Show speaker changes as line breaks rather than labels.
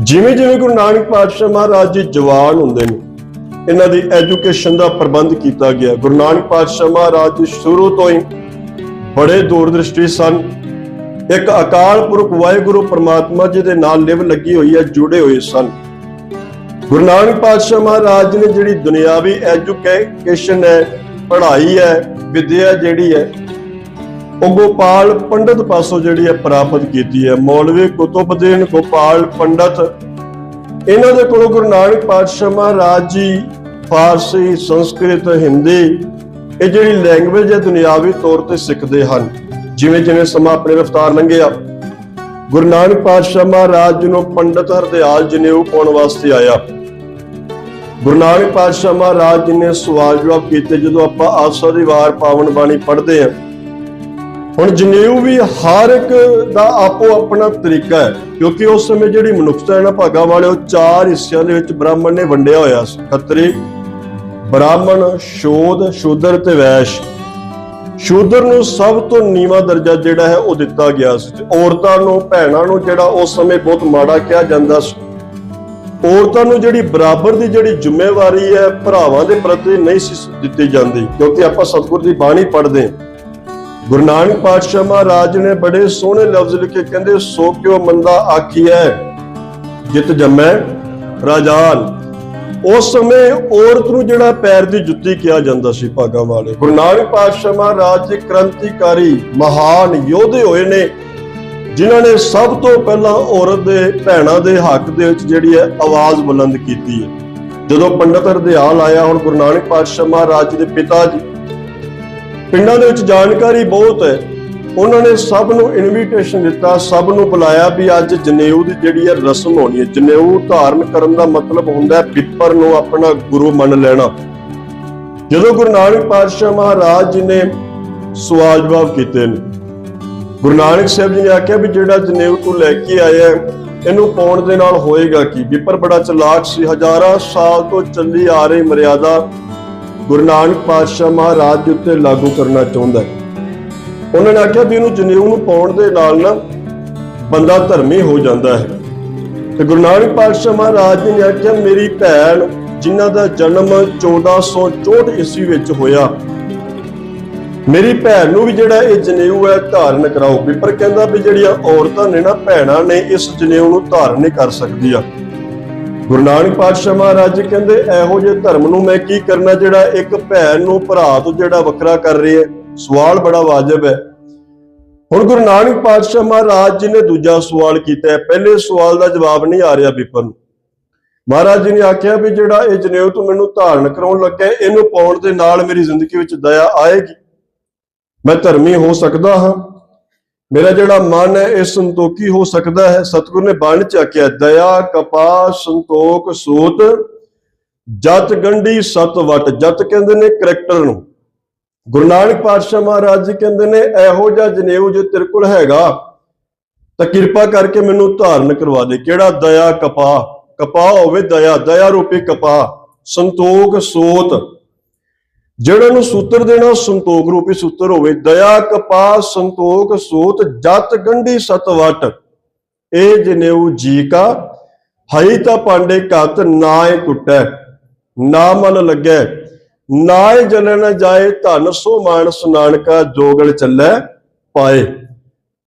ਜਿਵੇਂ ਜਿਵੇਂ ਗੁਰੂ ਨਾਨਕ ਪਾਤਸ਼ਾਹ ਮਹਾਰਾਜ ਜੀ ਜਵਾਨ ਹੁੰਦੇ ਨੇ, ਇਹਨਾਂ ਦੀ ਐਜੂਕੇਸ਼ਨ ਦਾ ਪ੍ਰਬੰਧ ਕੀਤਾ ਗਿਆ। ਗੁਰੂ ਨਾਨਕ ਪਾਤਸ਼ਾਹ ਮਹਾਰਾਜ ਜੀ ਸ਼ੁਰੂ ਤੋਂ ਹੀ ਬੜੇ ਦੂਰਦ੍ਰਿਸ਼ਟੀ ਸਨ। ਇੱਕ ਅਕਾਲ ਪੁਰਖ ਵਾਹਿਗੁਰੂ ਪ੍ਰਮਾਤਮਾ ਜੀ ਦੇ ਨਾਲ ਲਿਵ ਲੱਗੀ ਹੋਈ ਹੈ, ਜੁੜੇ ਹੋਏ ਸਨ। ਗੁਰੂ ਨਾਨਕ ਪਾਤਸ਼ਾਹ ਮਹਾਰਾਜ ਨੇ ਜਿਹੜੀ ਦੁਨਿਆਵੀ ਐਜੂਕੇਸ਼ਨ ਹੈ, ਪੜ੍ਹਾਈ ਹੈ, ਵਿਦਿਆ ਜਿਹੜੀ ਹੈ ਉਹ ਗੋਪਾਲ ਪੰਡਤ ਪਾਸੋਂ ਜਿਹੜੀ ਹੈ ਪ੍ਰਾਪਤ ਕੀਤੀ ਹੈ। ਮੌਲਵੀ ਕੁਤਬਦੀਨ ਗੋਪਾਲ ਪੰਡਤ, ਇਹਨਾਂ ਦੇ ਕੋਲੋਂ ਗੁਰੂ ਨਾਨਕ ਪਾਤਸ਼ਾਹ ਮਹਾਰਾਜ ਜੀ ਫਾਰਸੀ, ਸੰਸਕ੍ਰਿਤ, ਹਿੰਦੀ, ਇਹ ਜਿਹੜੀ ਲੈਂਗੁਏਜ ਹੈ ਦੁਨਿਆਵੀ ਤੌਰ ਤੇ ਸਿੱਖਦੇ ਹਨ। ਜਿਵੇਂ ਜਿਵੇਂ ਸਮਾਂ ਆਪਣੇ ਰਫਤਾਰ ਲੰਘਿਆ, ਗੁਰੂ ਨਾਨਕ ਪਾਤਸ਼ਾਹ ਮਹਾਰਾਜ ਜੀ ਨੂੰ ਪੰਡਤ ਹਰਦਿਆਲ ਜਨੇਊ ਪਾਉਣ ਵਾਸਤੇ ਆਇਆ। ਗੁਰੂ ਨਾਨਕ ਪਾਤਸ਼ਾਹ ਮਹਾਰਾਜ ਜੀ ਨੇ ਸਵਾਲ ਜਵਾਬ ਕੀਤੇ ਜਦੋਂ ਆਪਾਂ ਆਸਾ ਦੀ ਵਾਰ ਪਾਵਨ ਬਾਣੀ ਪੜ੍ਹਦੇ ਹਾਂ। ਹੁਣ ਜਨੇਊ ਵੀ ਹਰ ਇੱਕ ਦਾ ਆਪੋ ਆਪਣਾ ਤਰੀਕਾ ਹੈ, ਕਿਉਂਕਿ ਉਸ ਸਮੇਂ ਜਿਹੜੀ ਮਨੁੱਖਤਾ ਇਹਨਾਂ ਭਾਗਾਂ ਵਾਲੇ ਉਹ ਚਾਰ ਹਿੱਸਿਆਂ ਦੇ ਵਿੱਚ ਬ੍ਰਾਹਮਣ ਨੇ ਵੰਡਿਆ ਹੋਇਆ ਸੀ। ਖੱਤਰੀ, ਬ੍ਰਾਹਮਣ, ਸ਼ੋਧ, ਸ਼ੂਦਰ ਤੇ ਵੈਸ਼। ਸ਼ੂਦਰ ਨੂੰ ਸਭ ਤੋਂ ਨੀਵਾਂ ਦਰਜਾ ਜਿਹੜਾ ਹੈ ਉਹ ਦਿੱਤਾ ਗਿਆ ਸੀ ਔਰਤਾਂ ਨੂੰ, ਭੈਣਾਂ ਨੂੰ ਜਿਹੜਾ ਉਸ ਸਮੇਂ ਬਹੁਤ ਮਾੜਾ ਕਿਹਾ ਜਾਂਦਾ ਸੀ। ਔਰਤਾਂ ਨੂੰ ਜਿਹੜੀ ਬਰਾਬਰ ਦੀ ਜਿਹੜੀ ਜ਼ਿੰਮੇਵਾਰੀ ਹੈ, ਭਰਾਵਾਂ ਦੇ ਪ੍ਰਤੀ ਨਹੀਂ ਸੀ ਦਿੱਤੀ ਜਾਂਦੀ, ਕਿਉਂਕਿ ਆਪਾਂ ਸਤਿਗੁਰ ਦੀ ਬਾਣੀ ਪੜ੍ਹਦੇ ਹਾਂ। ਗੁਰੂ ਨਾਨਕ ਪਾਤਸ਼ਾਹ ਮਹਾਰਾਜ ਨੇ ਬੜੇ ਸੋਹਣੇ ਲਫ਼ਜ਼ ਲਿਖੇ, ਕਹਿੰਦੇ, ਸੋ ਕਿਉ ਮੰਦਾ ਆਖੀਐ ਜਿਤ ਜੰਮੈ ਰਾਜਾਨ। ਉਸ ਸਮੇਂ ਔਰਤ ਨੂੰ ਜਿਹੜਾ ਪੈਰ ਦੀ ਜੁੱਤੀ ਕਿਹਾ ਜਾਂਦਾ ਸੀ ਭਾਗਾ ਵਾਲੇ। ਗੁਰੂ ਨਾਨਕ ਪਾਤਸ਼ਾਹ ਮਹਾਰਾਜ ਜੀ ਕ੍ਰਾਂਤੀਕਾਰੀ ਮਹਾਨ ਯੋਧੇ ਹੋਏ ਨੇ, ਜਿਨ੍ਹਾਂ ਨੇ ਸਭ ਤੋਂ ਪਹਿਲਾਂ ਔਰਤ ਦੇ ਭੈਣਾਂ ਦੇ ਹੱਕ ਦੇ ਵਿੱਚ ਜਿਹੜੀ ਹੈ ਆਵਾਜ਼ ਬੁਲੰਦ ਕੀਤੀ ਹੈ ਜਦੋਂ ਪੰਡਤ ਹਰਦਿਆਲ ਆਇਆ, ਹੁਣ ਗੁਰੂ ਨਾਨਕ ਪਾਤਸ਼ਾਹ ਮਹਾਰਾਜ ਦੇ ਪਿਤਾ ਜੀ ਪਿੰਡਾਂ ਦੇ ਵਿੱਚ ਜਾਣਕਾਰੀ ਬਹੁਤ ਹੈ। ਉਹਨਾਂ ਨੇ ਸਭ ਨੂੰ ਇਨਵੀਟੇਸ਼ਨ ਦਿੱਤਾ, ਸਭ ਨੂੰ ਬੁਲਾਇਆ ਵੀ ਅੱਜ ਜਨੇਊ ਦੀ ਜਿਹੜੀ ਹੈ ਰਸਮ ਹੋਣੀ ਹੈ। ਜਨੇਊ ਧਾਰਨ ਕਰਨ ਦਾ ਮਤਲਬ ਹੁੰਦਾ ਹੈ ਪਿੱਪਰ ਨੂੰ ਆਪਣਾ ਗੁਰੂ ਮੰਨ ਲੈਣਾ। ਜਦੋਂ ਗੁਰੂ ਨਾਨਕ ਪਾਤਸ਼ਾਹ ਮਹਾਰਾਜ ਜੀ ਨੇ ਸਵਾਲ ਜਵਾਬ ਕੀਤੇ ਨੇ, ਗੁਰੂ ਨਾਨਕ ਸਾਹਿਬ ਜੀ ਨੇ ਆਖਿਆ ਵੀ ਜਿਹੜਾ ਜਨੇਊ ਤੂੰ ਲੈ ਕੇ ਆਇਆ ਇਹਨੂੰ ਪਾਉਣ ਦੇ ਨਾਲ ਹੋਏਗਾ ਕੀ? ਪਿੱਪਰ ਬੜਾ ਚਲਾਕ ਸੀ, ਹਜ਼ਾਰਾਂ ਸਾਲ ਤੋਂ ਚੱਲੀ ਆ ਰਹੀ ਮਰਿਆਦਾ ਗੁਰੂ ਨਾਨਕ ਪਾਤਸ਼ਾਹ ਮਹਾਰਾਜ ਜੀ ਉੱਤੇ ਲਾਗੂ ਕਰਨਾ ਚਾਹੁੰਦਾ ਹੈ। ਉਹਨਾਂ ਨੇ ਆਖਿਆ ਵੀ ਇਹਨੂੰ ਜਨੇਊ ਨੂੰ ਪਾਉਣ ਦੇ ਨਾਲ ਨਾ ਬੰਦਾ ਧਰਮੀ ਹੋ ਜਾਂਦਾ ਹੈ। ਤੇ ਗੁਰੂ ਨਾਨਕ ਪਾਤਸ਼ਾਹ ਮਹਾਰਾਜ ਨੇ ਆਖਿਆ, ਮੇਰੀ ਭੈਣ ਜਿਨ੍ਹਾਂ ਦਾ ਜਨਮ 1464 ਈਸਵੀ ਵਿੱਚ ਹੋਇਆ, ਮੇਰੀ ਭੈਣ ਨੂੰ ਵੀ ਜਿਹੜਾ ਇਹ ਜਨੇਊ ਹੈ ਧਾਰਨ ਕਰਾਓ। ਵੀ ਪਰ ਕਹਿੰਦਾ ਵੀ ਜਿਹੜੀਆਂ ਔਰਤਾਂ ਨੇ ਨਾ, ਭੈਣਾਂ ਨੇ ਇਸ ਜਨੇਊ ਨੂੰ ਧਾਰਨ ਨਹੀਂ ਕਰ ਸਕਦੀਆਂ। ਗੁਰੂ ਨਾਨਕ ਪਾਤਸ਼ਾਹ ਮਹਾਰਾਜ ਜੀ ਕਹਿੰਦੇ, ਇਹੋ ਜਿਹੇ ਧਰਮ ਨੂੰ ਮੈਂ ਕੀ ਕਰਨਾ ਜਿਹੜਾ ਇੱਕ ਭੈਣ ਨੂੰ ਭਰਾ ਤੋਂ ਜਿਹੜਾ ਵੱਖਰਾ ਕਰ ਰਹੀ ਹੈ? ਸਵਾਲ ਬੜਾ ਵਾਜਬ ਹੈ। ਹੁਣ ਗੁਰੂ ਨਾਨਕ ਪਾਤਸ਼ਾਹ ਮਹਾਰਾਜ ਜੀ ਨੇ ਦੂਜਾ ਸਵਾਲ ਕੀਤਾ ਹੈ। ਪਹਿਲੇ ਸਵਾਲ ਦਾ ਜਵਾਬ ਨਹੀਂ ਆ ਰਿਹਾ ਪੇਪਰ ਨੂੰ। ਮਹਾਰਾਜ ਜੀ ਨੇ ਆਖਿਆ ਵੀ ਜਿਹੜਾ ਇਹ ਜਨੇਊ ਤੋਂ ਮੈਨੂੰ ਧਾਰਨ ਕਰਾਉਣ ਲੱਗਾ ਇਹਨੂੰ ਪਾਉਣ ਦੇ ਨਾਲ ਮੇਰੀ ਜ਼ਿੰਦਗੀ ਵਿੱਚ ਦਇਆ ਆਏਗੀ। ਮੈਂ ਧਰਮੀ ਹੋ ਸਕਦਾ ਹਾਂ। ਮੇਰਾ ਜਿਹੜਾ ਮਨ ਹੈ, ਇਹ ਸੰਤੋਖੀ ਹੋ ਸਕਦਾ ਹੈ। ਸਤਿਗੁਰ ਨੇ ਬਾਣ ਚ ਆਖਿਆ, ਦਇਆ ਕਪਾ ਸੰਤੋਖ, ਸੂਤ, ਜਤ ਗੰਢੀ, ਸਤ ਵਟ। ਜਤ ਕਹਿੰਦੇ ਨੇ ਕਰੈਕਟਰ ਨੂੰ। ਗੁਰੂ ਨਾਨਕ ਪਾਤਸ਼ਾਹ ਮਹਾਰਾਜ ਜੀ ਕਹਿੰਦੇ ਨੇ, ਇਹੋ ਜਿਹਾ ਜਨੇਊ ਜੇ ਤੇਰੇ ਕੋਲ ਹੈਗਾ, ਤਾਂ ਕਿਰਪਾ ਕਰਕੇ ਮੈਨੂੰ ਧਾਰਨ ਕਰਵਾ ਦੇ। ਕਿਹੜਾ ਦਇਆ ਕਪਾ ਕਪਾ ਹੋਵੇ ਦਇਆ ਦਇਆ ਰੂਪੀ ਕਪਾ ਸੰਤੋਖ, ਸੋਤ। ਜਿਹੜਾ ਨੂੰ ਸੂਤਰ ਦੇਣਾ ਸੰਤੋਖ ਰੂਪੀ ਸੂਤਰ ਹੋਵੇ। ਦਇਆ ਕਪਾ ਸੰਤੋਖ, ਸੋਤ, ਜਤ, ਗੰਢੀ ਸਤਵਟ ਇਹ ਜਨੇਊ ਜੀ ਕਾ, ਹਈ ਤਾਂ ਪਾਂਡੇ ਕਤ ਨਾਏ ਕੁੱਟੈ, ਨਾ ਮਨ ਲੱਗੈ। ਨਾਏ ਜਲਨ ਜਾਏ, ਧਨ ਸੋ ਮਾਨਸ ਨਾਨਕਾ, ਜੋਗਲ ਚੱਲੈ, ਪਾਏ।